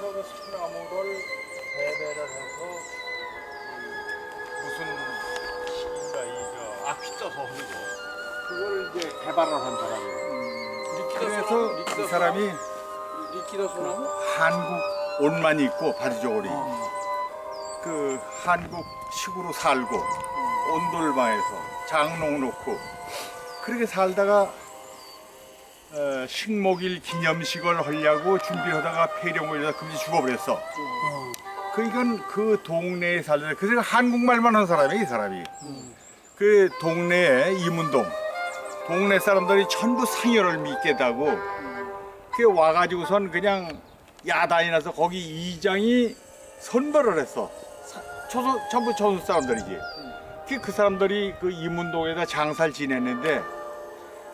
거기서 그 수나무를 재배를 해서 무슨 시인가 이저 아귀 떠서 흐르고 그걸 이제 개발을 한 사람이에요. 그래서 그 이 사람이 리키다 소나무? 그 한국 옷만 입고 바지 조리 음. 그 한국식으로 살고 음. 온돌방에서 장롱 놓고 그렇게 살다가 어, 식목일 기념식을 하려고 준비하다가 폐렴 걸려서 금시 죽어버렸어. 그 이건 그 동네에 살던 그래서 한국말만 하는 사람이야 이 사람이. 그 동네에 이문동 동네 사람들이 전부 상여를 믿겠다고 그 와가지고선 그냥 야단이 나서 거기 이장이 선발을 했어. 사- 초선 전부 초선 사람들이지. 그, 그 사람들이 그 이문동에다 장사를 지냈는데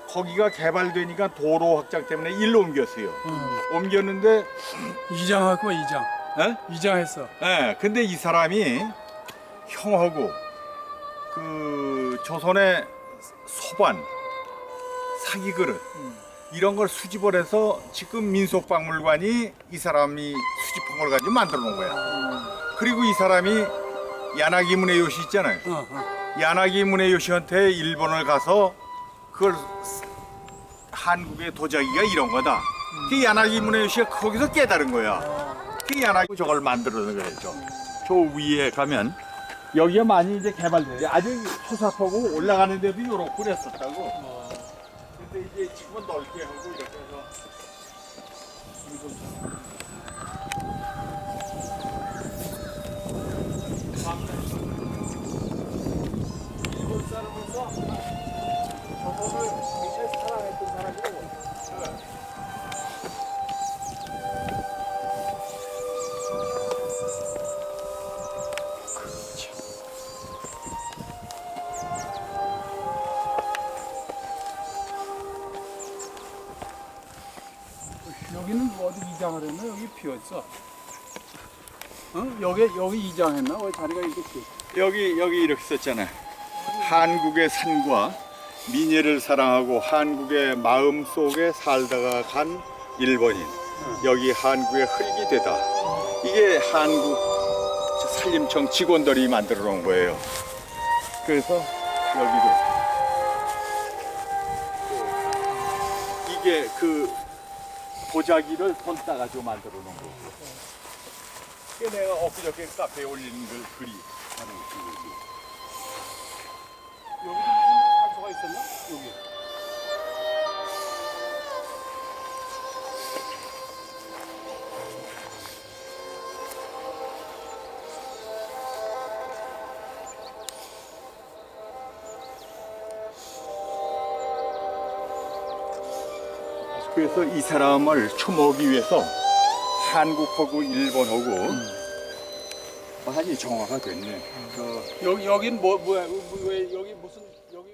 거기가 개발되니까 도로 확장 때문에 일로 옮겼어요. 옮겼는데, 이장하고 이장. 에? 이장했어. 예, 근데 이 사람이 형하고 그 조선의 소반, 사기 그릇 이런 걸 수집을 해서 지금 민속박물관이 이 사람이 수집한 걸 가지고 만들어 놓은 거야. 그리고 이 사람이 야나기 문의 요시 있잖아요. 어, 어. 야나기 문의 요시한테 일본을 가서 그걸 한국의 도자기가 이런 거다. 그 야나기 문의요시가 거기서 깨달은 거야. 그 야나기 저걸 만들어서 그랬죠. 저 위에 가면 여기가 많이 이제 개발돼요. 아주 수삽하고 올라가는 데도 요렇고 그랬었다고. 근데 이제 지금은 넓게 하고 이렇게 해서 여기는 뭐 어디 이장을 했나? 여기 비었어. 어? 여기 여기 이장했나? 왜 자리가 이렇게 비었어? 여기 여기 이렇게 썼잖아 요. 한국의 산과 민예를 사랑하고 한국의 마음 속에 살다가 간 일본인. 여기 한국의 흙이 되다. 이게 한국 산림청 직원들이 만들어 놓은 거예요. 그래서 여기도 이게 그 보자기를 손 따가지고 만들어 놓은 거고. 그 내가 엊그저께 카페에 올리는 걸 그리 하는 거지. 여기도 무슨 산소가 있었나? 여기. 그래서 이 사람을 추모하기 위해서 한국하고 일본하고 많이 정화가 됐네. 그 여기 여긴 뭐 뭐야? 뭐, 왜 여기 무슨 여기